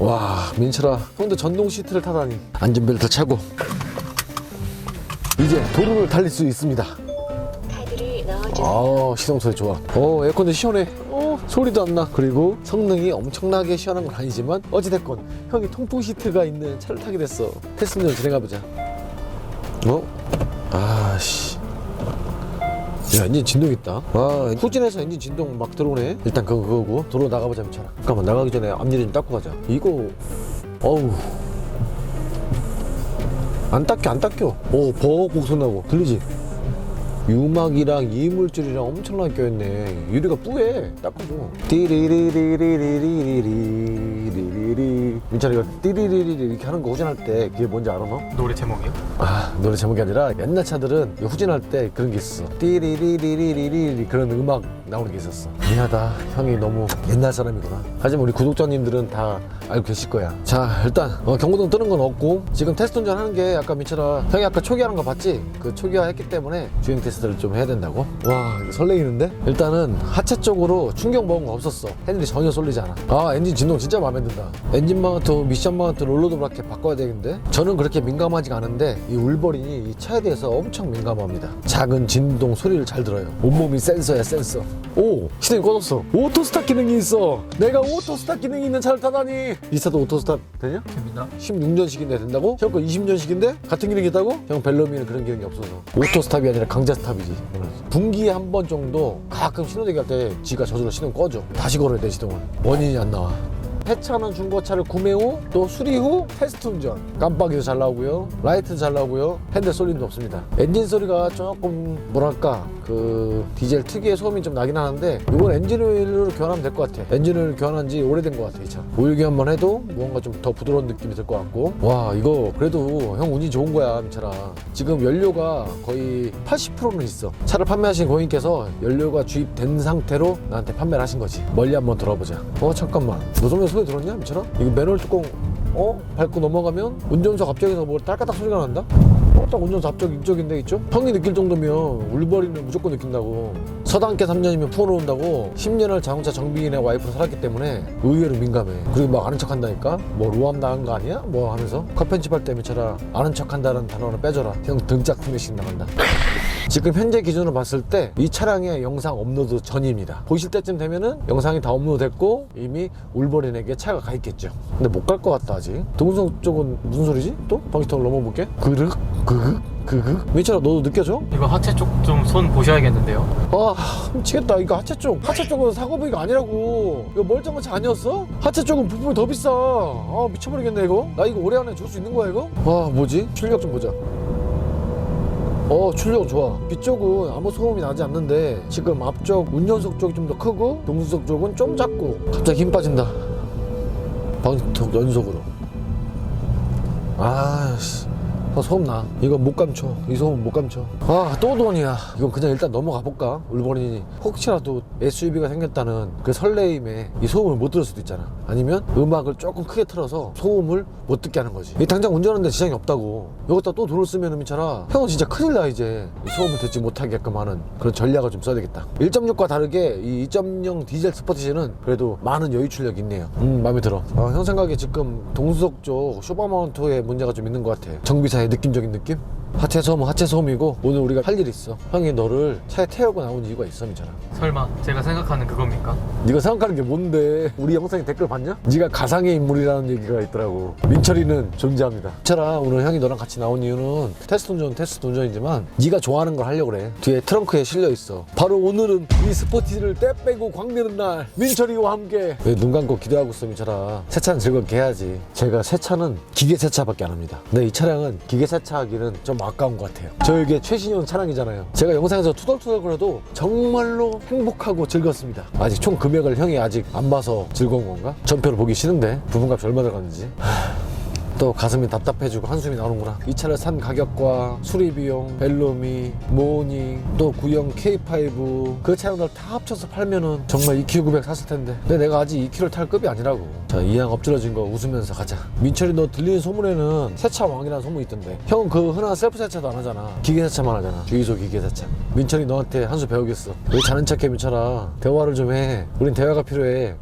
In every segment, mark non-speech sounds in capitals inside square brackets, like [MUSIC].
와 민철아 형도 전동 시트를 타다니. 안전벨트 차고 이제 도로를 달릴 수 있습니다. 카드를 넣어주세요. 아 시동 소리 좋아. 어 에어컨도 시원해. 어 소리도 안 나. 그리고 성능이 엄청나게 시원한 건 아니지만 어찌됐건 형이 통풍 시트가 있는 차를 타게 됐어. 테스트 좀 진행해보자. 어? 아씨 야 엔진 진동 있다. 아 후진해서 엔진 진동 막 들어오네. 일단 그거 그거고. 도로 나가보자 미쳐라. 잠깐만 나가기 전에 앞유리 좀 닦고 가자. 이거 어우. 안 닦여 안 닦여. 오 버벅 소리 나고. 들리지? 유막이랑 이물질이랑 엄청나게 껴있네. 유리가 뿌해. 닦아줘 띠리리리리리리리리리리 민철아 이거 띠리리리리 이렇게 하는 거 후진할 때 그게 뭔지 알아 너? 노래 제목이요? 아 노래 제목이 아니라 옛날 차들은 이거 후진할 때 그런 게 있어. 띠리리리리리리 그런 음악 나오는 게 있었어. 미안하다. 형이 너무 옛날 사람이구나. 하지만 우리 구독자님들은 다 알고 계실 거야. 자 일단 어, 경고등 뜨는 건 없고 지금 테스트 운전 하는 게 아까 미쳐라 형이 아까 초기화하는 거 봤지? 그 초기화 했기 때문에 주행 테스트를 좀 해야 된다고? 와 이거 설레이는데? 일단은 하체 쪽으로 충격 먹은 거 없었어. 핸들이 전혀 쏠리지 않아. 아 엔진 진동 진짜 마음에 든다. 엔진 마운트 미션 마운트 롤러드 브라켓 바꿔야 되겠는데 저는 그렇게 민감하지가 않은데 이 울버린이 이 차에 대해서 엄청 민감합니다. 작은 진동 소리를 잘 들어요. 온몸이 센서야 센서. 오 시동이 꺼졌어. 오토 스탑 기능이 있어. 내가 오토 스탑 기능이 있는 차를 타다니 이 차도 오토 스탑 되냐? 됩니다. 16년식인데 된다고? 형거 20년식인데? 같은 기능이 있다고? 형 벨러미는 그런 기능이 없어서 오토 스탑이 아니라 강제 스탑이지 분기에 한 번 정도 가끔 신호대기 할 때 지가 저절로 시동 꺼줘 다시 걸어야 돼 시동을 원인이 안 나와 폐차하는 중고차를 구매 후 또 수리 후 테스트 운전. 깜빡이도 잘 나오고요. 라이트도 잘 나오고요. 핸들 소리도 없습니다. 엔진 소리가 조금 뭐랄까 그 디젤 특유의 소음이 좀 나긴 하는데 이건 엔진 오일로 교환하면 될 것 같아. 엔진 오일 교환한 지 오래된 것 같아 이 차. 오일 교환만 해도 뭔가 좀 더 부드러운 느낌이 들 것 같고. 와 이거 그래도 형 운이 좋은 거야 미차라. 지금 연료가 거의 80%는 있어. 차를 판매하신 고객님께서 연료가 주입된 상태로 나한테 판매를 하신 거지. 멀리 한번 들어보자. 어 잠깐만. 노소면 소리 들었냐 미차라 이거 맨홀 뚜껑 어? 밟고 넘어가면 운전석 앞쪽에서 뭐 딸까닥 소리가 난다? 어, 딱 운전석 앞쪽 이쪽인데 이쪽? 형이 느낄 정도면 울버리는 무조건 느낀다고 서당계 3년이면 풀어놓는다고 10년을 자동차 정비인의 와이프로 살았기 때문에 의외로 민감해 그리고 막 아는 척 한다니까 뭐 로암 당한 거 아니야? 뭐 하면서 컷 편집할 때 미쳐라 아는 척 한다는 단어는 빼줘라 형 등짝 스매싱 나간다 지금 현재 기준으로 봤을 때 이 차량의 영상 업로드 전입니다. 보실 때쯤 되면은 영상이 다 업로드 됐고 이미 울버린에게 차가 가 있겠죠. 근데 못 갈 것 같다 아직. 동성 쪽은 무슨 소리지? 또 방지턱을 넘어볼게. 그륵 그극 그극. 민철아 너도 느껴져? 이거 하체 쪽 좀 손 보셔야겠는데요. 아 미치겠다 이거 하체 쪽 하체 쪽은 사고 부위가 아니라고 이거 멀쩡한 차 아니었어? 하체 쪽은 부품이 더 비싸 아 미쳐버리겠네 이거 나 이거 올해 안에 줄 수 있는 거야 이거? 아 뭐지? 출력 좀 보자 어 출력 좋아. 뒤쪽은 아무 소음이 나지 않는데 지금 앞쪽 운전석 쪽이 좀 더 크고 동수석 쪽은 좀 작고. 갑자기 힘 빠진다. 방지턱 연속으로. 아씨 아, 소음 나. 이거 못 감춰. 이 소음 못 감춰. 아, 또 돈이야. 이건 그냥 일단 넘어가 볼까? 울버린이 혹시라도 SUV가 생겼다는 그 설레임에 이 소음을 못 들을 수도 있잖아. 아니면 음악을 조금 크게 틀어서 소음을 못 듣게 하는 거지. 이 당장 운전하는데 지장이 없다고. 여기다 또 돈을 쓰면 미쳐라. 형은 진짜 큰일 나, 이제. 이 소음을 듣지 못하게끔 하는 그런 전략을 좀 써야 되겠다. 1.6과 다르게 이 2.0 디젤 스포티지는 그래도 많은 여유 출력이 있네요. 음, 마음에 들어. 아, 형 생각에 지금 동수석 쪽 쇼바 마운트에 문제가 좀 있는 것 같아. 정비사 의 느낌적인 느낌? 하체 소음, 하체 소음이고 오늘 우리가 할 일이 있어. 형이 너를 차에 태우고 나온 이유가 있어, 미잖아. 설마 제가 생각하는 그겁니까? 네가 생각하는 게 뭔데? 우리 영상에 댓글 봤냐? 네가 가상의 인물이라는 얘기가 있더라고. 민철이는 존재합니다. 민철아, 오늘 형이 너랑 같이 나온 이유는 테스트 운전, 테스트 운전이지만 네가 좋아하는 걸 하려고 그래. 뒤에 트렁크에 실려 있어. 바로 오늘은 이 스포티를 떼 빼고 광내는 날 민철이와 함께 왜 눈 감고 기대하고 있어, 민철아. 세차는 즐겁게 해야지. 제가 세차는 기계 세차밖에 안 합니다. 근데 이 차량은 기계 세차하기는 좀 아까운 것 같아요. 저에게 최신형 차량이잖아요. 제가 영상에서 투덜투덜거려도 정말로 행복하고 즐겁습니다. 아직 총 금액을 형이 아직 안 봐서 즐거운 건가? 전표를 보기 싫은데 부분값이 얼마 들어갔는지. 하... 또 가슴이 답답해지고 한숨이 나오는구나. 이 차를 산 가격과 수리 비용, 벨로미, 모닝, 또 구형 K5 그 차량들 다 합쳐서 팔면은 정말 EQ900 샀을 텐데. 근데 내가 아직 2kg를 탈 급이 아니라고. 자, 이왕 엎질러진 거 웃으면서 가자. 민철이 너 들리는 소문에는 세차 왕이라는 소문이 있던데. 형은 그 흔한 셀프 세차도 안 하잖아. 기계 세차만 하잖아. 주유소 기계 세차. 민철이 너한테 한 수 배우겠어. 왜 자는 척해 민철아. 대화를 좀 해. 우린 대화가 필요해.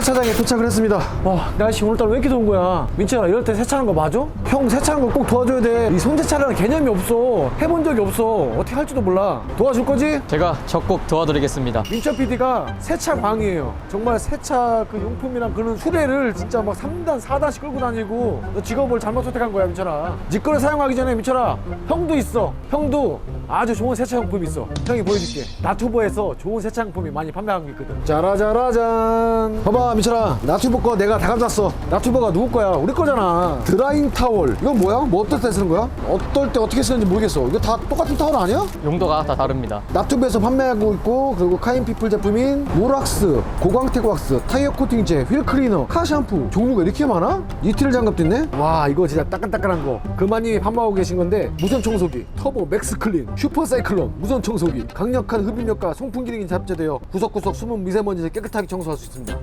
세차장에 도착을 했습니다. 와, 날씨 오늘따라 왜 이렇게 더운 거야? 민철아, 이럴 때 세차하는 거 맞아? 형 세차하는 거 꼭 도와줘야 돼. 이 손세차라는 개념이 없어. 해본 적이 없어. 어떻게 할지도 몰라. 도와줄 거지? 제가 적극 도와드리겠습니다. 민철 PD가 세차 광이에요. 정말 세차 그 용품이랑 그런 수레를 진짜 막 3단, 4단씩 끌고 다니고 너 직업을 잘못 선택한 거야, 민철아. 네 거를 사용하기 전에 민철아, 형도 있어. 형도 아주 좋은 세차 용품이 있어. 형이 보여줄게. 나투버에서 좋은 세차 용품이 많이 판매하고 있거든. 짜라짜라잔. 봐봐, 민철아. 나투버 거 내가 다 가져왔어. 나투버가 누구 거야? 우리 거잖아. 드라잉 타월. 이건 뭐야? 뭐 어떨 때 쓰는 거야? 어떨 때 어떻게 쓰는지 모르겠어. 이거 다 똑같은 타월 아니야? 용도가 다 다릅니다. 나투브에서 판매하고 있고 그리고 카인피플 제품인 모락스, 고광택 왁스, 타이어 코팅제, 휠 클리너, 카 샴푸 종류가 이렇게 많아? 니트를 장갑도 있네? 와 이거 진짜 따끈따끈한 거 그만님이 판매하고 계신 건데 무선 청소기, 터보 맥스 클린, 슈퍼 사이클론 무선 청소기 강력한 흡입력과 송풍 기능이 탑재되어 구석구석 숨은 미세먼지를 깨끗하게 청소할 수 있습니다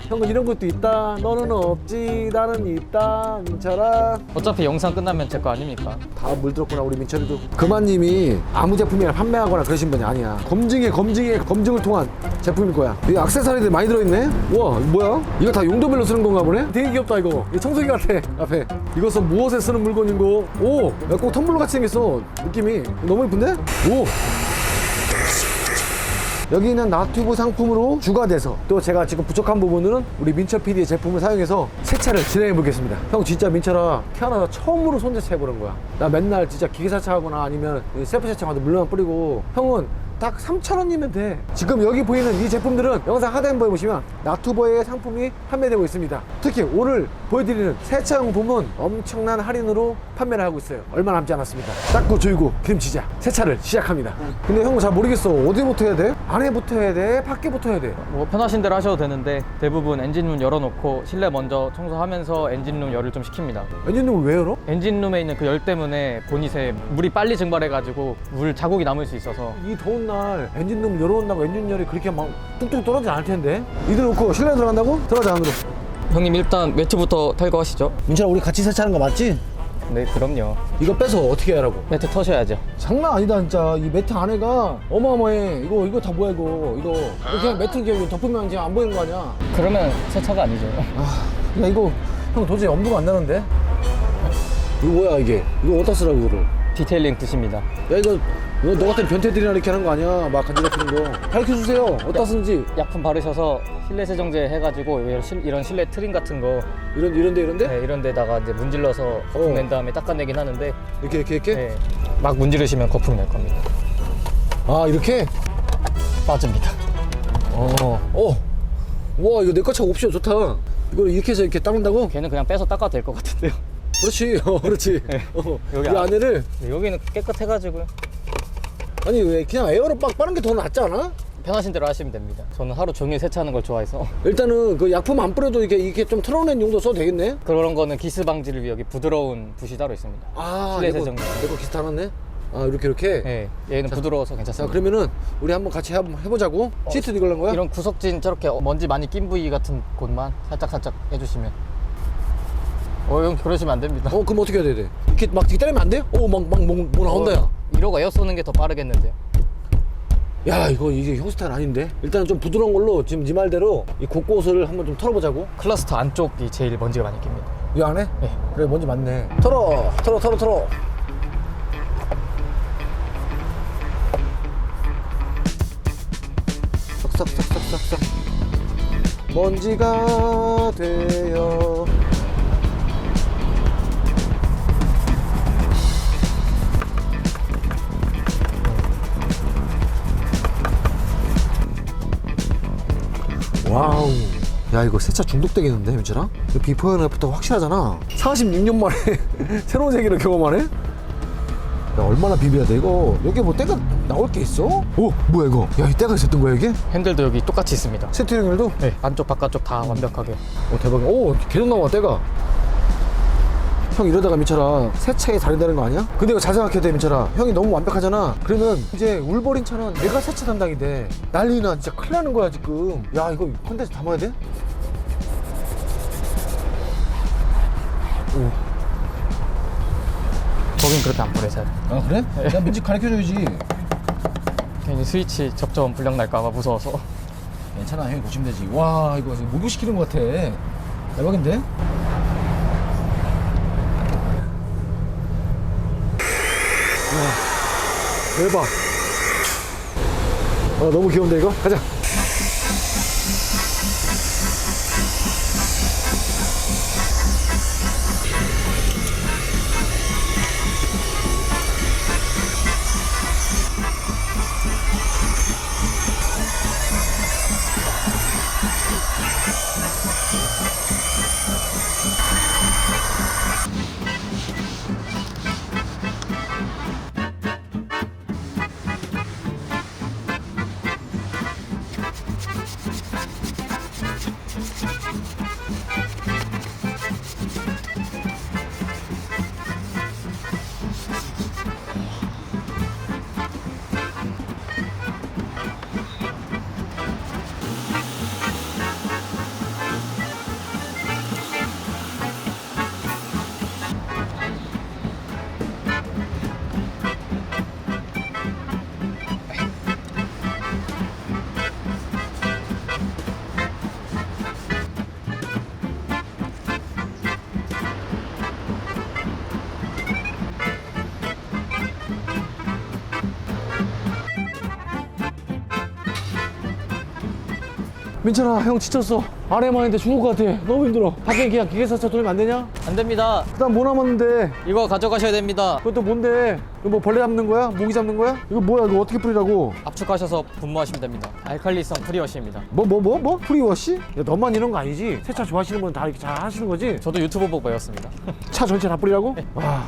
형은 이런 것도 있다. 너는 없지 나는 있다. 민철아. 어차피 영상 끝나면 제 거 아닙니까? 다 물들었구나 우리 민철이도. 그만님이 아무 제품이나 판매하거나 그러신 분이 아니야. 검증에 검증에 검증을 통한 제품일 거야. 이 액세서리들 많이 들어있네? 우와 이거 뭐야? 이거 다 용도별로 쓰는 건가 보네? 되게 귀엽다 이거. 이 청소기 같아 앞에. 이것은 무엇에 쓰는 물건인고 오꼭 텀블러 같이 생겼어. 느낌이. 너무 예쁜데? 오 여기는 나튜브 상품으로 추가돼서 또 제가 지금 부족한 부분은 우리 민철 PD의 제품을 사용해서 세차를 진행해 보겠습니다. 형 진짜 민철아 태어나서 처음으로 손세차 해보는 거야. 나 맨날 진짜 기계 세차하거나 아니면 이 셀프 세차하도 물만 뿌리고 형은 딱 3,000원이면 돼. 지금 여기 보이는 이 제품들은 영상 하단부에 보시면 나투버의 상품이 판매되고 있습니다. 특히 오늘 보여드리는 세차용품은 엄청난 할인으로 판매를 하고 있어요. 얼마 남지 않았습니다. 닦고 줄고 기름치자 세차를 시작합니다. 근데 형 잘 모르겠어. 어디부터 해야 돼? 안에부터 해야 돼? 밖에부터 해야 돼? 뭐 편하신 대로 하셔도 되는데 대부분 엔진룸 열어놓고 실내 먼저 청소하면서 엔진룸 열을 좀 식힙니다. 엔진룸을 왜 열어? 엔진룸에 있는 그 열 때문에 보닛에 물이 빨리 증발해가지고 물 자국이 남을 수 있어서 이 더운 날 엔진룸 열어온다고 엔진열이 그렇게 막 뚝뚝 떨어지지 않을 텐데 이들 놓고 실내 들어간다고? 들어가자 안으로 형님 일단 매트부터 탈거하시죠. 민철아 우리 같이 세차하는 거 맞지? 네 그럼요. 이거 빼서 어떻게 하라고? 매트 터셔야죠. 장난 아니다 진짜 이 매트 안에가 어마어마해 이거 이거 다 뭐야 이거 이거 이거 그냥 매트 그냥 덮으면 지금 안 보이는 거 아니야 그러면 세차가 아니죠. 야 이거 형 도저히 엄두가 안 나는데 이거 뭐야 이게 이거 어디다 쓰라고 이거를 디테일링 뜻입니다. 야 이거 이거 너 같은 변태들이나 이렇게 하는 거 아니야 막 간지 같은 거 가르쳐 주세요 어디다 쓰는지 약품 바르셔서 실내 세정제 해가지고 이런, 실, 이런 실내 트림 같은 거 이런 이런데 이런데 네, 이런 데다가 이제 문질러서 거품 어. 낸 다음에 닦아내긴 하는데 이렇게 이렇게 이렇게 네, 막 문지르시면 거품이 날 겁니다. 아 이렇게 빠집니다. 어. 어. 와, 이거 내 거차 옵션 좋다. 이걸 이렇게 해서 이렇게 닦는다고? 걔는 그냥 빼서 닦아도 될 것 같은데요. 그렇지. 어, 그렇지. 어. 여기 이 안- 안에를 네, 여기는 깨끗해가지고요. 아니 왜 그냥 에어로 빡 빠는 게 더 낫지 않아? 편하신 대로 하시면 됩니다. 저는 하루 종일 세차하는 걸 좋아해서 [LAUGHS] 일단은 그 약품 안 뿌려도 이렇게 이렇게 좀 털어낸 용도 써도 되겠네. 그런 거는 기스 방지를 위해 여기 부드러운 붓이 따로 있습니다. 아, 실내 이거 세정기. 기타 하났네. 아, 이렇게 이렇게. 네, 얘는 부드러워서 자, 괜찮습니다. 그러면은 우리 한번 같이 한번 해보자고. 시트 이걸는 거야? 이런 구석진 저렇게 먼지 많이 낀 부위 같은 곳만 살짝 살짝 해주시면. 어, 형 그러시면 안 됩니다. 어, 그럼 어떻게 해야 돼? 이렇게 막 때리면 안 돼? 오, 막, 막, 뭐, 뭐 나온다, 야. 이러고 에어 쏘는 게 더 빠르겠는데요. 야, 이거 이게 형 스타일 아닌데? 일단은 좀 부드러운 걸로 지금 네 말대로 이 곳곳을 한번 좀 털어보자고. 클러스터 안쪽이 제일 먼지가 많이 낍니다. 이 안에? 네. 그래 먼지 많네 털어 털어 털어 털어 싹싹싹싹싹싹 먼지가 되어 야 이거 세차 중독되겠는데 민철아? 이거 비포 앤 애프터 확실하잖아 46년 만에 [LAUGHS] 새로운 세계를 경험하네? 야 얼마나 비벼야 돼 이거 여기 뭐 때가 나올 게 있어? 오 뭐야 이거 야 이 때가 있었던 거야 이게? 핸들도 여기 똑같이 있습니다. 스티링휠도? 네, 안쪽 바깥쪽 다 완벽하게. 오 대박이야 오 계속 나와 때가 형 이러다가 민철아 세차에 다른다는 거 아니야? 근데 이거 잘 생각해야 돼 민철아 형이 너무 완벽하잖아 그러면 이제 울버린 차는 내가 세차 담당이 돼 난리 나 진짜 큰일 나는 거야 지금 야 이거 컨텐츠 담아야 돼? 거긴 그렇게 안 뿌려서 아 그래? 내가 민지 가르쳐줘야지. 괜히 스위치 접점 불량 날까봐 무서워서. 괜찮아 형이 고치면 되지. 와 이거 목욕시키는 것 같아. 대박인데? 와. 대박. 아 너무 귀여운데 이거? 가자 민철아 형 지쳤어 아래만 있는데 죽을 것 같아 너무 힘들어 밖에 그냥 기계사차 돌리면 안 되냐? 안 됩니다. 그 다음 뭐 남았는데 이거 가져가셔야 됩니다. 그것도 뭔데? 이거 뭐 벌레 잡는 거야? 모기 잡는 거야? 이거 뭐야 이거 어떻게 뿌리라고? 압축하셔서 분무하시면 됩니다. 알칼리성 프리워시입니다. 뭐 뭐 뭐 뭐? 프리워시? 야 너만 이런 거 아니지? 세차 좋아하시는 분은 다 이렇게 잘 하시는 거지? 저도 유튜브 보고 배웠습니다. 차 전체 다 뿌리라고? 와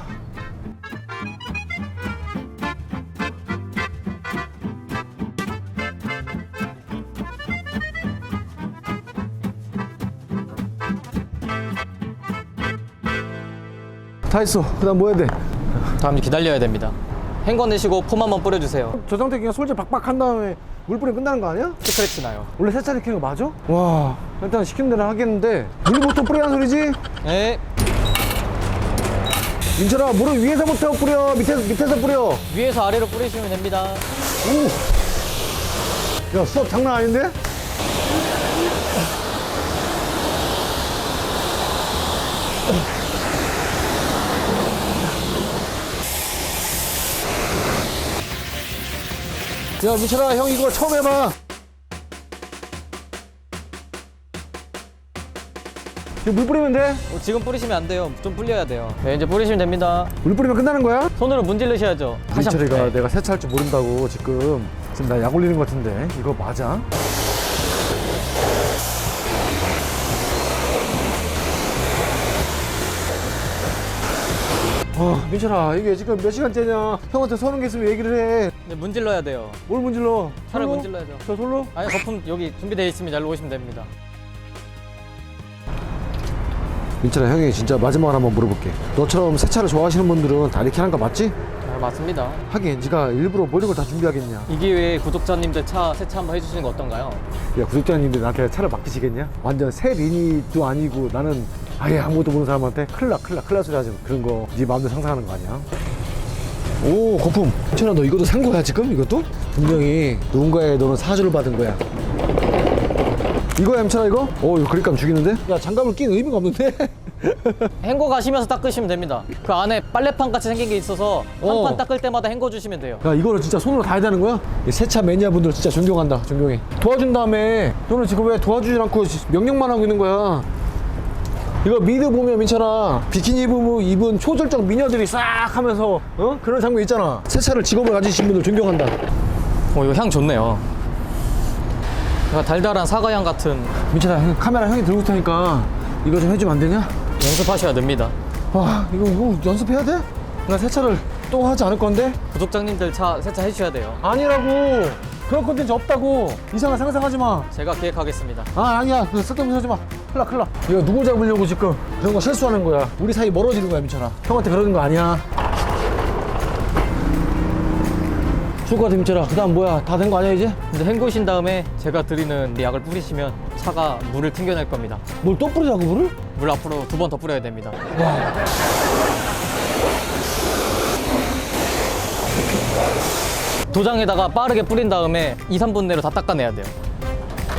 다 했어 그 다음 뭐 해야 돼? 다음 기다려야 됩니다. 헹궈 내시고 폼 한번 뿌려주세요. 저 상태 그냥 솔질 박박 한 다음에 물 뿌리면 끝나는 거 아니야? 스크래치 나요. 원래 세차 이렇게 하는 거 맞아? 와 일단 시키는 대로 하겠는데 물부터 뿌리라는 소리지? 네. 민철아 물을 위에서부터 뿌려 밑에서 밑에서 뿌려 위에서 아래로 뿌리시면 됩니다. 야 수업 장난 아닌데? 야 민철아 형 이거 처음 해봐 이거 물 뿌리면 돼? 어, 지금 뿌리시면 안 돼요. 좀 불려야 돼요. 네, 이제 뿌리시면 됩니다. 물 뿌리면 끝나는 거야? 손으로 문질르셔야죠. 다시 한번. 민철이가 네. 내가 세차할 줄 모른다고 지금 지금 나 약 올리는 것 같은데 이거 맞아? 아 민철아 이게 지금 몇 시간째냐 형한테 서는 게 있으면 얘기를 해뭘 네, 문질러야 돼요. 문질러 차를 솔로? 문질러야죠. 저 솔로? 아니 거품 여기 준비되어 있으면 잘 오시면 됩니다. 민철아 형이 진짜 마지막으로 한번 물어볼게 너처럼 세차를 좋아하시는 분들은 다 이렇게 하는 거 맞지? 아, 맞습니다. 하긴 네가 일부러 모든 걸 다 준비하겠냐 이 기회에 구독자님들 차 세차 한번 해주시는 거 어떤가요? 야 구독자님들 나한테 차를 맡기시겠냐? 완전 새 리니도 아니고 나는 아예 아무것도 모르는 사람한테 큰일 나 큰일 나 큰일 나 소리 하지 그런 거 네 마음대로 상상하는 거 아니야 오 거품 천아 너 이것도 산 거야 지금 이것도? 분명히 누군가의 너는 사주를 받은 거야 이거야 엠천아 이거? 오 이거 그립감 죽이는데? 야 장갑을 낀 의미가 없는데? [LAUGHS] 헹궈 가시면서 닦으시면 됩니다. 그 안에 빨래판 같이 생긴 게 있어서 한 어. 판 닦을 때마다 헹궈 주시면 돼요. 야 이거를 진짜 손으로 다 해야 되는 거야? 이 세차 매니아 분들 진짜 존경한다 존경해 도와준 다음에 너는 지금 왜 도와주지 않고 명령만 하고 있는 거야 이거 미드 보면 민철아 비키니 입은, 입은 초절정 미녀들이 싹 하면서 어? 그런 장면 있잖아 세차를 직업을 가지신 분들 존경한다 어 이거 향 좋네요. 약간 달달한 사과향 같은 민철아 형, 카메라 형이 들고 있 테니까 이거 좀 해주면 안 되냐? 연습하셔야 됩니다. 와 이거, 이거 연습해야 돼? 나 세차를 또 하지 않을 건데? 구독자님들 차 세차 해주셔야 돼요. 아니라고 그런 컨텐츠 없다고. 이상한 상상하지 마. 제가 기획하겠습니다. 아 아니야. 그 쓸데없는 소리 하지 마. 큰일 나 큰일 나 이거 누굴 잡으려고 지금? 그런 거 실수하는 거야. 우리 사이 멀어지는 거야 민철아. 형한테 그러는 거 아니야? 죽을 것 같아 민철아. 그 다음 뭐야? 다 된 거 아니야 이제? 근데 헹구신 다음에 제가 드리는 약을 뿌리시면 차가 물을 튕겨낼 겁니다. 뭘 또 뿌리자고 물을? 물 앞으로 두 번 더 뿌려야 됩니다. 도장에다가 빠르게 뿌린 다음에 2, 3분 내로 다 닦아내야 돼요.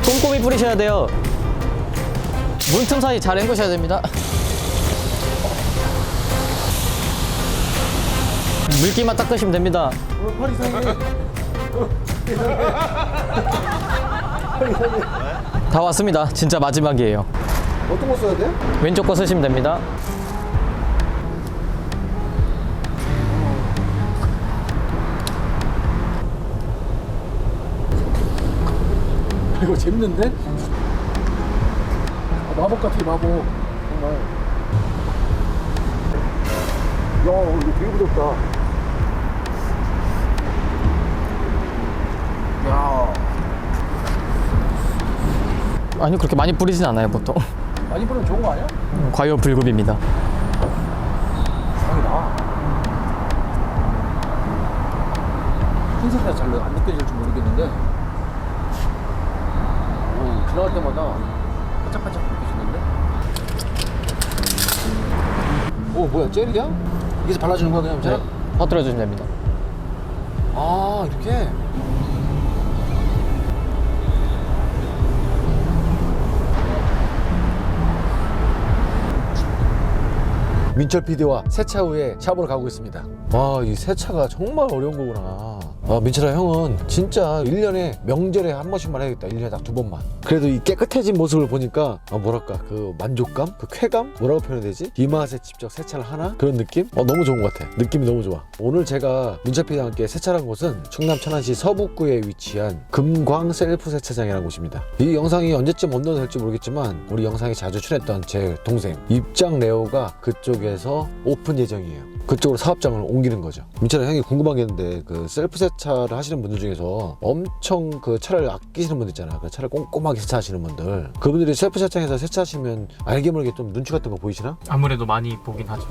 꼼꼼히 뿌리셔야 돼요. 문틈 사이 잘 헹구셔야 됩니다. 물기만 닦으시면 됩니다. 팔 이상해. 다 왔습니다. 진짜 마지막이에요. 어떤 거 써야 돼? 왼쪽 거 쓰시면 됩니다. [LAUGHS] 이거 재밌는데? 아, 마법 같아 마법 정말 야 이거 되게 부드럽다 야 아니 그렇게 많이 뿌리진 않아요 보통. 많이 뿌리면 좋은 거 아니야? 과요 불급입니다. 상이다 흰색이라 잘안 느껴질지 모르겠는데 오 지나갈 때마다 반짝반짝 느껴지는데 오 뭐야 젤이야? 여기서 발라주는 거야 그냥 젤? 퍼뜨려 주시면 됩니다. 아 이렇게 민철 PD와 세차 후에 샵으로 가고 있습니다. 와, 이 세차가 정말 어려운 거구나. 아, 민철아 형은 진짜 1년에 명절에 한 번씩만 해야겠다. 1년에 딱 두 번만. 그래도 이 깨끗해진 모습을 보니까 아, 뭐랄까 그 만족감? 그 쾌감? 뭐라고 표현해야 되지? 이 맛에 직접 세차를 하나? 그런 느낌? 어, 너무 좋은 것 같아. 느낌이 너무 좋아. 오늘 제가 PD와 함께 세차한 곳은 충남 천안시 서북구에 위치한 금광 셀프 세차장이라는 곳입니다. 이 영상이 언제쯤 업로드 될지 모르겠지만 우리 영상에 자주 출연했던 제 동생 입장 레오가 그쪽에서 오픈 예정이에요. 그쪽으로 사업장을 옮기는 거죠. 민철아 형이 궁금한 게 있는데 그 셀프 세차 를 하시는 분들 중에서 엄청 그 차를 아끼시는 분들 있잖아. 그 차를 꼼꼼하게 세차하시는 분들. 그분들이 셀프 세차장에서 세차하시면 알게 모르게 좀 눈치 같은 거 보이시나? 아무래도 많이 보긴 하죠.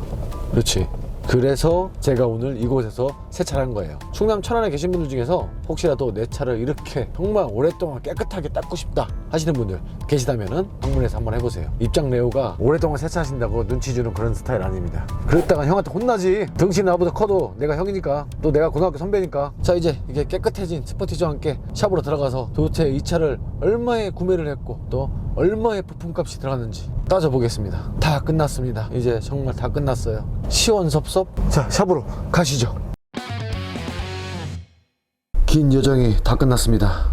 그렇지. 그래서 제가 오늘 이곳에서 세차를 한 거예요. 충남 천안에 계신 분들 중에서 혹시라도 내 차를 이렇게 정말 오랫동안 깨끗하게 닦고 싶다 하시는 분들 계시다면은 방문해서 한번 해보세요. 입장 레오가 오랫동안 세차하신다고 눈치 주는 그런 스타일 아닙니다. 그랬다가 형한테 혼나지. 등신 나보다 커도 내가 형이니까 또 내가 고등학교 선배니까. 자 이제 이게 깨끗해진 스포티지와 함께 샵으로 들어가서 도대체 이 차를 얼마에 구매를 했고 또 얼마의 부품값이 들어갔는지 따져보겠습니다. 다 끝났습니다. 이제 정말 다 끝났어요. 시원섭섭. 자, 샵으로 가시죠. 긴 여정이 다 끝났습니다.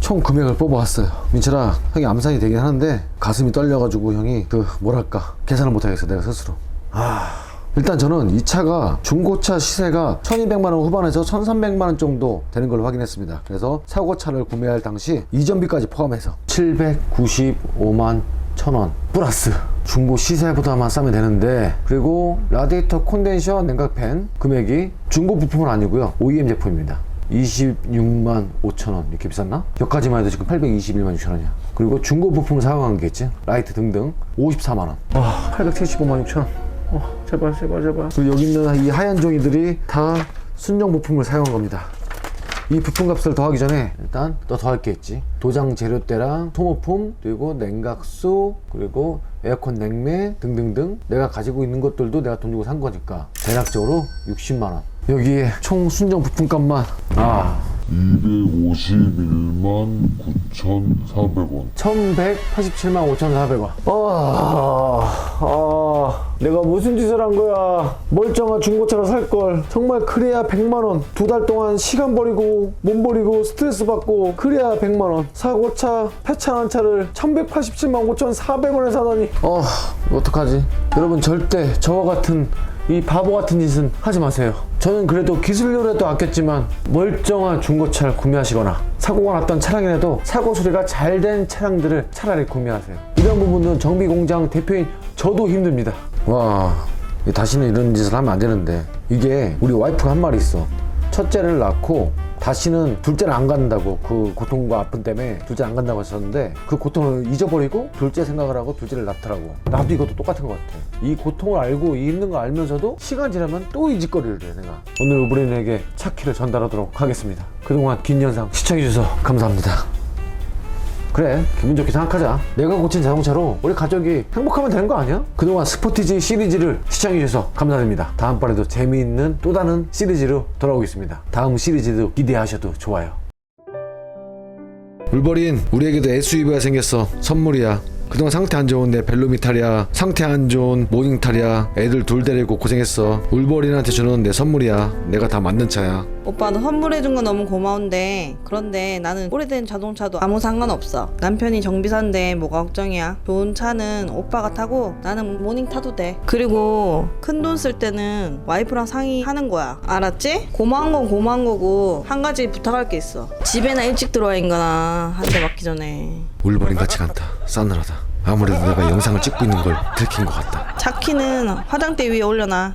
총 금액을 뽑아왔어요. 민철아, 형이 암산이 되긴 하는데 가슴이 떨려가지고 형이 그 뭐랄까 계산을 못하겠어 내가 스스로. 아. 일단 저는 이 차가 중고차 시세가 1200만 원 후반에서 1300만 원 정도 되는 걸로 확인했습니다. 그래서 사고차를 구매할 당시 이전비까지 포함해서 795만 1000원 플러스 중고 시세보다만 싸면 되는데 그리고 라디에이터 콘덴셔 냉각팬 금액이 중고 부품은 아니고요. OEM 제품입니다. 26만 5천 원. 이렇게 비쌌나? 여기까지만 해도 지금 821만 6천 원이야. 그리고 중고 부품을 사용한 게겠지? 라이트 등등 54만 원. 와, 875만 6천 원. 어, 제발 제발 제발. 그리고 여기 있는 이 하얀 종이들이 다 순정 부품을 사용한 겁니다. 이 부품 값을 더하기 전에 일단 또 더할 게 있지. 도장 재료대랑 소모품 그리고 냉각수 그리고 에어컨 냉매 등등등 내가 가지고 있는 것들도 내가 돈 주고 산 거니까 대략적으로 60만 원. 여기에 총 순정 부품 값만. 아 251만 9,400원. 1187만 5,400원. 아, 아, 내가 무슨 짓을 한 거야. 멀쩡한 중고차를 살 걸. 정말 그래야 100만원. 두 달 동안 시간 버리고, 몸 버리고, 스트레스 받고, 그래야 100만원. 사고차, 폐차 한 차를 1187만 5,400원에 사다니. 어, 어떡하지? 여러분, 절대 저와 같은 이 바보 같은 짓은 하지 마세요. 저는 그래도 기술료라도 아꼈지만 멀쩡한 중고차를 구매하시거나 사고가 났던 차량이라도 사고 수리가 잘 된 차량들을 차라리 구매하세요. 이런 부분은 정비 공장 대표인 저도 힘듭니다. 와, 다시는 이런 짓을 하면 안 되는데 이게 우리 와이프가 한 말이 있어. 첫째를 낳고 다시는 둘째를 안 갖는다고 그 고통과 아픔 때문에 둘째 안 간다고 하셨는데 그 고통을 잊어버리고 둘째 생각을 하고 둘째를 낳더라고. 나도 이것도 똑같은 것 같아. 이 고통을 알고 있는 거 알면서도 시간 지나면 또 이 짓거리를 해 내가. 오늘 우브린에게 차키를 전달하도록 하겠습니다. 그동안 긴 영상 시청해주셔서 감사합니다 그래 기분 좋게 생각하자. 내가 고친 자동차로 우리 가족이 행복하면 되는 거 아니야? 그동안 스포티지 시리즈를 시청해주셔서 감사드립니다. 다음번에도 재미있는 또 다른 시리즈로 돌아오겠습니다. 다음 시리즈도 기대하셔도 좋아요. 울버린 우리에게도 SUV가 생겼어. 선물이야 그동안 상태 안 좋은 내 벨로미 탈이야 상태 안 좋은 모닝 탈이야. 애들 둘 데리고 고생했어. 울버린한테 주는 내 선물이야. 내가 다 만든 차야. 오빠도 선물해준 건 너무 고마운데 그런데 나는 오래된 자동차도 아무 상관없어. 남편이 정비사인데 뭐가 걱정이야? 좋은 차는 오빠가 타고 나는 모닝 타도 돼. 그리고 큰 돈 쓸 때는 와이프랑 상의하는 거야. 알았지? 고마운 건 고마운 거고 한 가지 부탁할 게 있어. 집에나 일찍 들어와 인간아. 한대 맞기 전에 울버린 같이 간다. 싸늘하다. 아무래도 내가 영상을 찍고 있는 걸 들킨 것 같다. 차키는 화장대 위에 올려놔